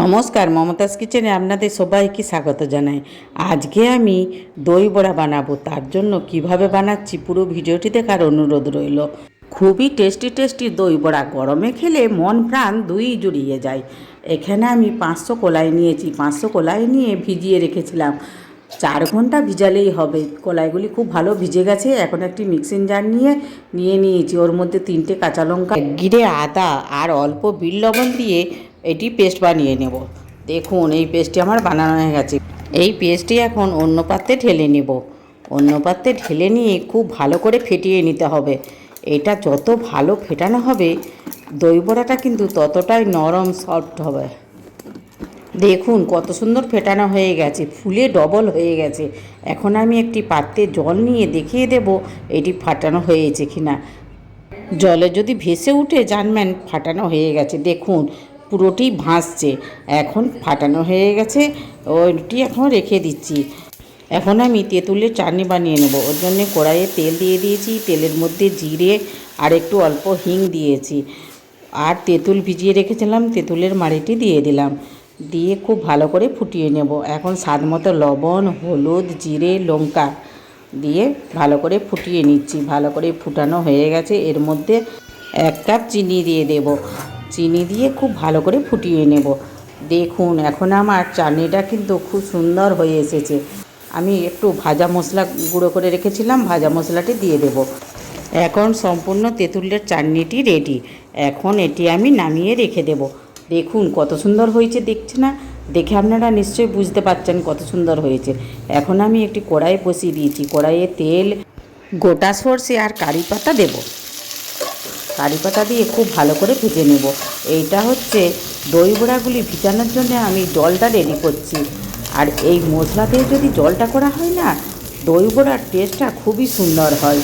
নমস্কার, মমতাজ কিচেনে আপনাদের সবাইকে স্বাগত জানাই। আজকে আমি দই বড়া বানাবো, তার জন্য কীভাবে বানাচ্ছি পুরো ভিডিওটি দেখার অনুরোধ রইল। খুবই টেস্টি টেস্টি দই বড়া, গরমে খেলে মন প্রাণ দুই জুড়িয়ে যায়। এখানে আমি পাঁচশো কলাই নিয়েছি, পাঁচশো কলাই নিয়ে ভিজিয়ে রেখেছিলাম। চার ঘণ্টা ভিজালেই হবে, কলাইগুলি খুব ভালো ভিজে গেছে, এখন একটি মিক্সিং জার নিয়ে নিয়ে নিয়েছি। ওর মধ্যে তিনটে কাঁচা লঙ্কা গিরে আদা আর অল্প বিল লবণ দিয়ে এটি পেস্ট বানিয়ে নেব। দেখুন, এই পেস্টটি আমার বানানো হয়ে গেছে। এই পেস্টটি এখন অন্য পাত্রে ঢেলে নেব। অন্য পাত্রে ঢেলে নিয়ে খুব ভালো করে ফেটিয়ে নিতে হবে। এটা যত ভালো ফেটানো হবে, দই বড়াটা কিন্তু ততটাই নরম সফট হবে। দেখুন, কত সুন্দর ফেটানো হয়ে গেছে, ফুলে ডবল হয়ে গেছে। এখন আমি একটি পাত্রে জল নিয়ে দেখিয়ে দেব, এটি ফাটানো হয়েছে কিনা। জলে যদি ভেসে উঠে, জানবেন, ফাটানো হয়ে গেছে। দেখুন পুরোটি ভাসছে এখন ফাটানো হয়ে গেছে। ওইটি এখন রেখে দিচ্ছি। এখন আমি তেঁতুলের চাটনি বানিয়ে নেব। ওর জন্য কড়াইয়ে তেল দিয়ে দিয়েছি। তেলের মধ্যে জিরে আর একটু অল্প হিং দিয়েছি। আর তেঁতুল ভিজিয়ে রেখেছিলাম। তেঁতুলের মাড়িটি দিয়ে দিলাম। দিয়ে খুব ভালো করে ফুটিয়ে নেব। এখন স্বাদ মতো লবণ, হলুদ, জিরে, লঙ্কা দিয়ে ভালো করে ফুটিয়ে নিচ্ছি। ভালো করে ফুটানো হয়ে গেছে। এর মধ্যে এক কাপ চিনি দিয়ে দেব। চিনি দিয়ে খুব ভালো করে ফুটিয়ে নেব। দেখুন, এখন আমার চাটনিটা কিন্তু খুব সুন্দর হয়ে এসেছে। আমি একটু ভাজা মশলা গুঁড়ো করে রেখেছিলাম, ভাজা মশলাটি দিয়ে দেব। এখন সম্পূর্ণ তেঁতুলের চাটনিটি রেডি। এখন এটি আমি নামিয়ে রেখে দেব। দেখুন, কত সুন্দর হয়েছে, দেখছে না? দেখে আপনারা নিশ্চয়ই বুঝতে পারছেন কত সুন্দর হয়েছে। এখন আমি একটি কড়াই বসিয়ে দিয়েছি। কড়াইয়ে তেল, গোটা সর্ষে আর কারি পাতা দেবো। কারি পাতা দিয়ে খুব ভালো করে ভেজে নেব। এইটা হচ্ছে দই বড়াগুলি ভিজানোর জন্য আমি জলটা রেডি করছি। আর এই মশলা দিয়ে যদি জলটা করা হয় না দই বড়ার টেস্টটা খুবই সুন্দর হয়।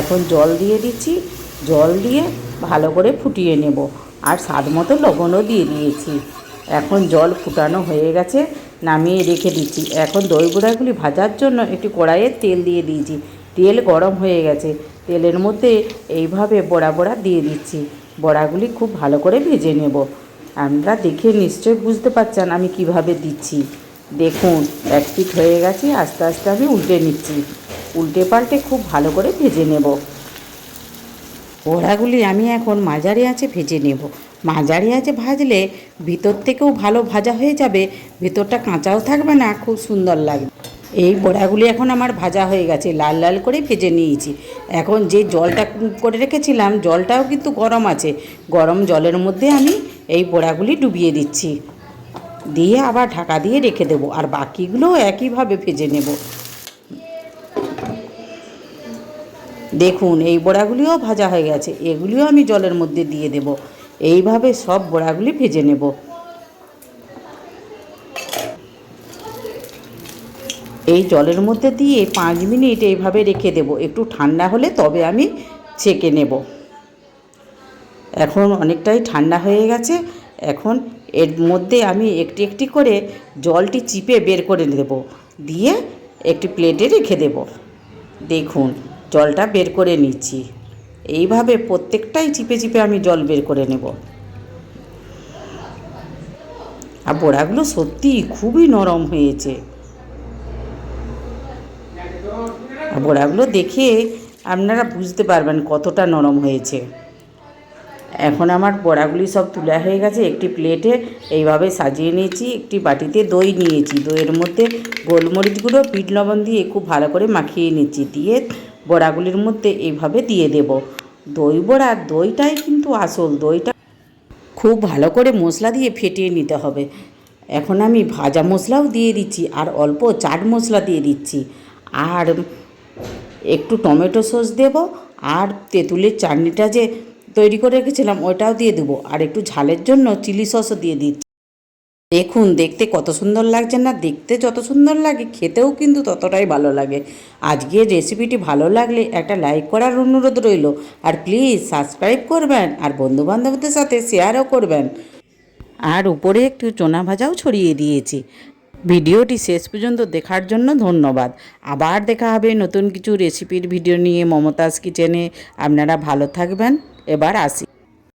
এখন জল দিয়ে দিচ্ছি। জল দিয়ে ভালো করে ফুটিয়ে নেব। আর স্বাদ মতো লবণও দিয়ে দিয়েছি। এখন জল ফুটানো হয়ে গেছে, নামিয়ে রেখে দিচ্ছি। এখন দই বড়াগুলি ভাজার জন্য একটি কড়াইয়ে তেল দিয়ে দিয়েছি। তেল গরম হয়ে গেছে। তেলের মধ্যে এইভাবে বড়া বড়া দিয়ে দিচ্ছি। বড়াগুলি খুব ভালো করে ভেজে নেব। আমরা দেখে নিশ্চয়ই বুঝতে পারছেন আমি কীভাবে দিচ্ছি। দেখুন, এক পিঠ হয়ে গেছে, আস্তে আস্তে আমি উল্টে নিচ্ছি। উল্টে পাল্টে খুব ভালো করে ভেজে নেব। বড়াগুলি আমি এখন মাঝারি আছে ভেজে নেব। মাঝারি আছে ভাজলে ভিতর থেকেও ভালো ভাজা হয়ে যাবে, ভিতরটা কাঁচাও থাকবে না, খুব সুন্দর লাগবে। এই বড়াগুলি এখন আমার ভাজা হয়ে গেছে, লাল লাল করে ভেজে নিয়েছি। এখন যে জলটা করে রেখেছিলাম, জলটাও কিন্তু গরম আছে। গরম জলের মধ্যে আমি এই বড়াগুলি ডুবিয়ে দিচ্ছি। দিয়ে আবার ঢাকা দিয়ে রেখে দেবো, আর বাকিগুলোও একইভাবে ভেজে নেব। দেখুন, এই বড়াগুলিও ভাজা হয়ে গেছে, এগুলিও আমি জলের মধ্যে দিয়ে দেব। এইভাবে সব বড়াগুলি ভেজে নেব। এই জলের মধ্যে দিয়ে পাঁচ মিনিট এইভাবে রেখে দেব। একটু ঠান্ডা হলে তবে আমি ছেঁকে নেব। এখন অনেকটাই ঠান্ডা হয়ে গেছে। এখন এর মধ্যে আমি একটি একটি করে জলটি চিপে বের করে দেব দিয়ে একটি প্লেটে রেখে দেব। দেখুন, জলটা বের করে নিচ্ছি। এইভাবে প্রত্যেকটাই চিপে চিপে আমি জল বের করে নেব। আর বড়াগুলো সত্যি খুবই নরম হয়েছে আর বড়াগুলো দেখে আপনারা বুঝতে পারবেন কতটা নরম হয়েছে। এখন আমার বড়াগুলি সব তোলা হয়ে গেছে, একটি প্লেটে এইভাবে সাজিয়ে নিয়েছি, একটি বাটিতে দই নিয়েছি। দইয়ের মধ্যে গোলমরিচ গুঁড়ো, বিট লবণ দিয়ে খুব ভালো করে মাখিয়ে নিচ্ছি। দিয়ে বড়াগুলির মধ্যে এইভাবে দিয়ে দেব। দই বড়া, দইটাই কিন্তু আসল, দইটা খুব ভালো করে মশলা দিয়ে ফেটিয়ে নিতে হবে। এখন আমি ভাজা মশলাও দিয়ে দিচ্ছি আর অল্প চাট মশলা দিয়ে দিচ্ছি। আর একটু টমেটো সস দেব আর তেঁতুলের চাটনিটা যে তৈরি করে রেখেছিলাম ওইটাও দিয়ে দেবো। আর একটু ঝালের জন্য চিলি সসও দিয়ে দিচ্ছি। দেখুন, দেখতে কত সুন্দর লাগছে না? দেখতে যত সুন্দর লাগে, খেতেও কিন্তু ততটাই ভালো লাগে। আজকে রেসিপিটি ভালো লাগলে একটা লাইক করার অনুরোধ রইল। আর প্লিজ সাবস্ক্রাইব করবেন আর বন্ধুবান্ধবদের সাথে শেয়ারও করবেন। আর উপরে একটু চোনা ভাজাও ছড়িয়ে দিয়েছি। ভিডিওটি শেষ পর্যন্ত দেখার জন্য ধন্যবাদ। আবার দেখা হবে নতুন কিছু রেসিপির ভিডিও নিয়ে মমতাজ কিচেনে আপনারা ভালো থাকবেন। এবার আসি।